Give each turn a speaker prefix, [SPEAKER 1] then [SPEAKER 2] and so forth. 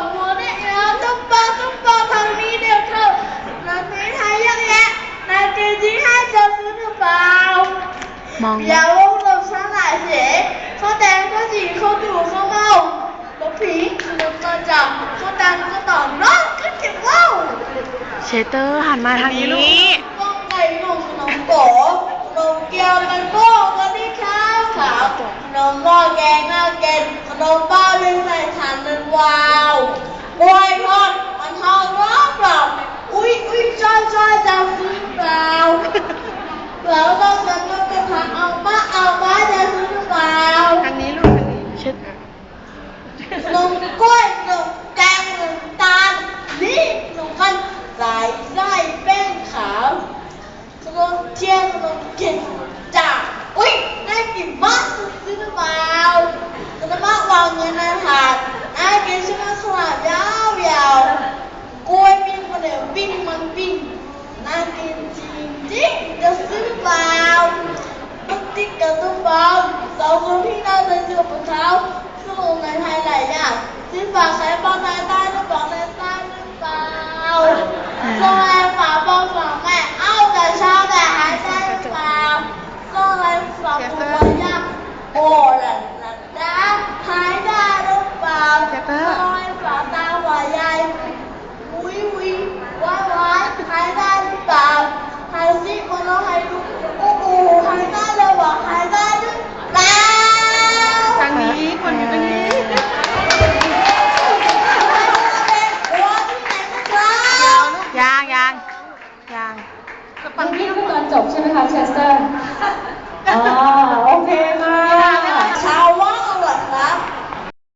[SPEAKER 1] ดีกว่ามัวเนี่ยนะต้องปาต้องปาทางนี้เดี๋ยวเถอะนาทีไทยเยอะแยะนาทีที่ให้จะซื้อหรือเปล่าม
[SPEAKER 2] อง
[SPEAKER 1] อย่าลงกับฉันหลายเสียข้าแดงข้าวจีข้าดูข้าเมาข้าวผีขนมมาจากข้าวตังข้าต่อน้องก็เจ็บเล่า
[SPEAKER 2] เชเตอร์หันมาทางนี้
[SPEAKER 1] ต้มไก่หนุ่มขนมโก๋นมเกี๊ยวมันโก้กันที่ข้าวขาวขนมหม้อแกงหน้าเกน con trên con trên chà ui nay kì mất? Xin nó vào. Xin nó mất vào người này thật ai kì xin nó không làm giáo vào. Coi pin con đều pin, mà pin. Nay kì chìm chích cho xin nó vào. Bất tích cả
[SPEAKER 2] tôi vào. Sau khi nó lên được một tháo xong này hay này
[SPEAKER 1] nha xin vào sẽ bao tay ยังยังยัง มันนี้เพิ่งเรี
[SPEAKER 2] ยน
[SPEAKER 3] จบใช่ไหมคะเชสเตอร์ อ๋อโอ